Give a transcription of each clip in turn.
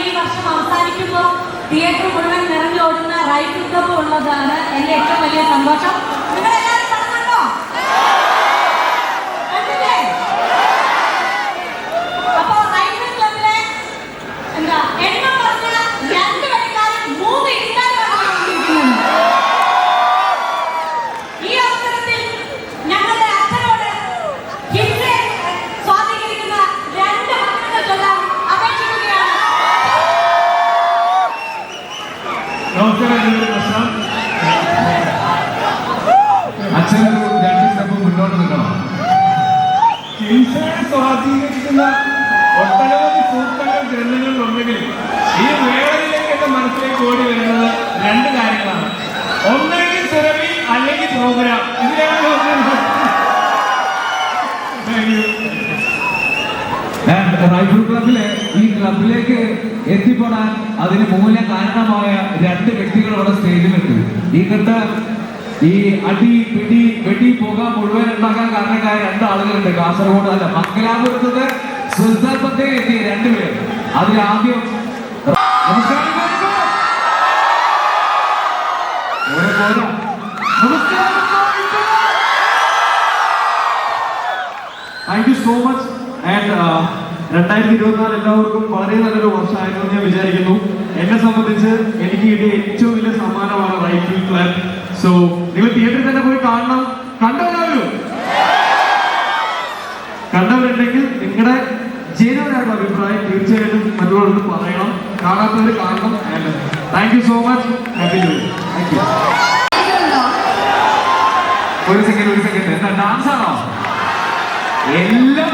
ഈ വർഷം അവസാനിക്കുമ്പോൾ തിയേറ്റർ മുഴുവൻ നിറഞ്ഞോടുന്ന റൈറ്റ് ഉള്ളത് എന്നതാണ് ഏറ്റവും വലിയ സന്തോഷം. നിങ്ങളെല്ലാം അച്ഛൻ രണ്ട് സ്റ്റെപ്പ് മുന്നോട്ട് നിൽക്കണം സ്വാധീനിക്കുന്ന ഒട്ടനവധി സൂക്തങ്ങൾ ഗ്രന്ഥങ്ങളിൽ ഉണ്ടെങ്കിൽ ഈ വേളയിലേക്ക് എന്റെ മനസ്സിലേക്ക് ഓടി വരുന്നത് രണ്ട് കാര്യങ്ങളാണ് ഒന്നെങ്കിൽ സുരഭി അല്ലെങ്കിൽ പ്രോഗ്രാം ഇതിലാണ് റൈഫിൾ ക്ലബിലെ ഈ ക്ലബിലേക്ക് എത്തിപ്പെടാൻ അതിന് മൂല കാരണമായ രണ്ട് വ്യക്തികൾ അവിടെ സ്റ്റേജിലുണ്ട്. ഈ കണ്ട ഈ അടി പിടി വെടി പുക മുഴുവൻ ഉണ്ടാക്കാൻ കാരണക്കായ രണ്ട് ആളുകളുണ്ട്. കാസർഗോഡ് അല്ല മംഗലാപുരത്ത് സുൽത്താൻപത്തെ എത്തിയ രണ്ടുപേർ അതിൽ ആദ്യം നമസ്കാരം. Thank you so much and രണ്ടായിരത്തി ഇരുപത്തിനാല് എല്ലാവർക്കും വളരെ നല്ലൊരു വർഷമായിരുന്നു ഞാൻ വിചാരിക്കുന്നു. എന്നെ സംബന്ധിച്ച് എനിക്ക് കിട്ടിയ ഏറ്റവും വലിയ സമ്മാനമാണ് റൈഫിൾ ക്ലബ്. സോ നിങ്ങൾ തിയേറ്ററിൽ തന്നെ പോയി കാണണം. കണ്ടവരാവോ കണ്ടവരുണ്ടെങ്കിൽ നിങ്ങളുടെ ജനുവനായിട്ടുള്ള അഭിപ്രായം തീർച്ചയായിട്ടും മറ്റുള്ളവർക്ക് പറയണം. കാണാത്തവർ കാണണം. Thank you so much happy new thank you ഒരു സെക്കൻഡ് ഒരു സെക്കൻഡ് എന്താ ഡാൻസ് ആണോ? എല്ലാം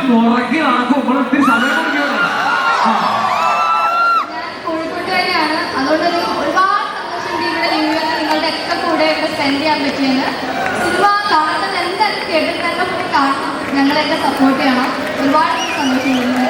കൂടെ ഇവിടെ സ്പെൻഡ് ചെയ്യാൻ പറ്റിയെന്ന്. സിനിമ കാണുന്നത് എന്തായാലും തിയേറ്ററിൽ തന്നെ പോയി ഞങ്ങളെയൊക്കെ സപ്പോർട്ട് ചെയ്യണം. ഒരുപാട് സന്തോഷമുണ്ട്